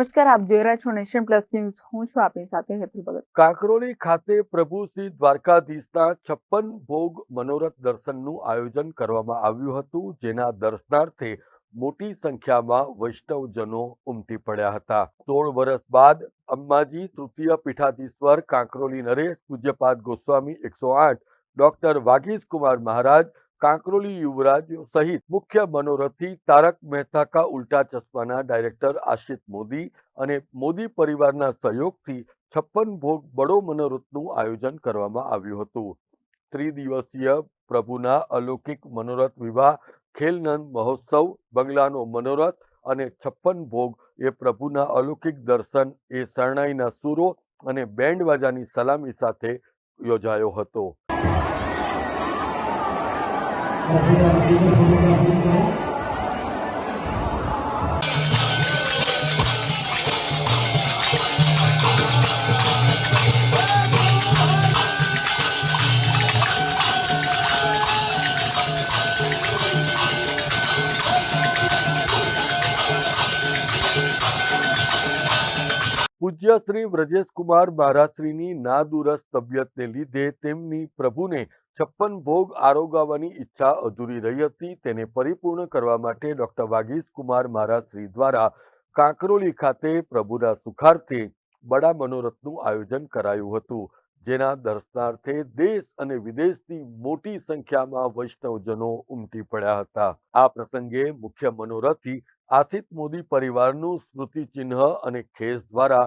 નમસ્કાર, આપ જોઈ રહ્યા છો નેશન પ્લસ ન્યૂઝ. હું છું આપની સાથે હેતલ ભગત. કાંકરોલી ખાતે પ્રભુ શ્રી દ્વારકાધીશના છપ્પન ભોગ મનોરથ દર્શનનું આયોજન કરવામાં આવ્યું હતું, જેના દર્શનાર્થે મોટી સંખ્યામાં વૈષ્ણવજનો ઉમટી પડ્યા હતા. સોળ વર્ષ બાદ અંબાજી તૃતીય પીઠાધીશ્વર, કાંકરોલી નરેશ, પૂજ્યપાદ ગોસ્વામી એકસો આઠ, ડોક્ટર વાગીશ કુમાર મહારાજ કાંકરોલી યુવરાજ સહિત મુખ્ય મનોરથી તારક મહેતા કા ઉલ્ટા ચશ્માના ડાયરેક્ટર આશિત મોદી અને મોદી પરિવારના સહયોગથી છપ્પન ભોગ બડો મનોરથનું આયોજન કરવામાં આવ્યું હતું. ત્રિદિવસીય પ્રભુના અલૌકિક મનોરથ વિવાહ, ખેલનંદ મહોત્સવ, બંગલાનો મનોરથ અને છપ્પન ભોગ એ પ્રભુના અલૌકિક દર્શન એ શરણાઈના સૂરો અને બેન્ડ બાજાની સલામી સાથે યોજાયો હતો. Thank you. પૂજ્ય શ્રી વ્રજેશકુમાર મહારાજશ્રીની નાદુરસ્ત તબિયતને લીધે તેમની પ્રભુને છપ્પન ભોગ આરોગાવવાની ઈચ્છા અધૂરી રહી હતી. તેને પરિપૂર્ણ કરવા માટે ડોક્ટર વાગીશ કુમાર મહારાજશ્રી દ્વારા કાંકરોલી ખાતે પ્રભુના સુખાર્થે બડા મનોરથનું આયોજન કરાયું હતું, જેના દર્શનાર્થે દેશ અને વિદેશની મોટી સંખ્યામાં વૈષ્ણવજનો ઉમટી પડ્યા હતા. આ પ્રસંગે મુખ્ય મનોરથી આશિત મોદી પરિવારનું સ્મૃતિ ચિહ્ન અને ખેસ દ્વારા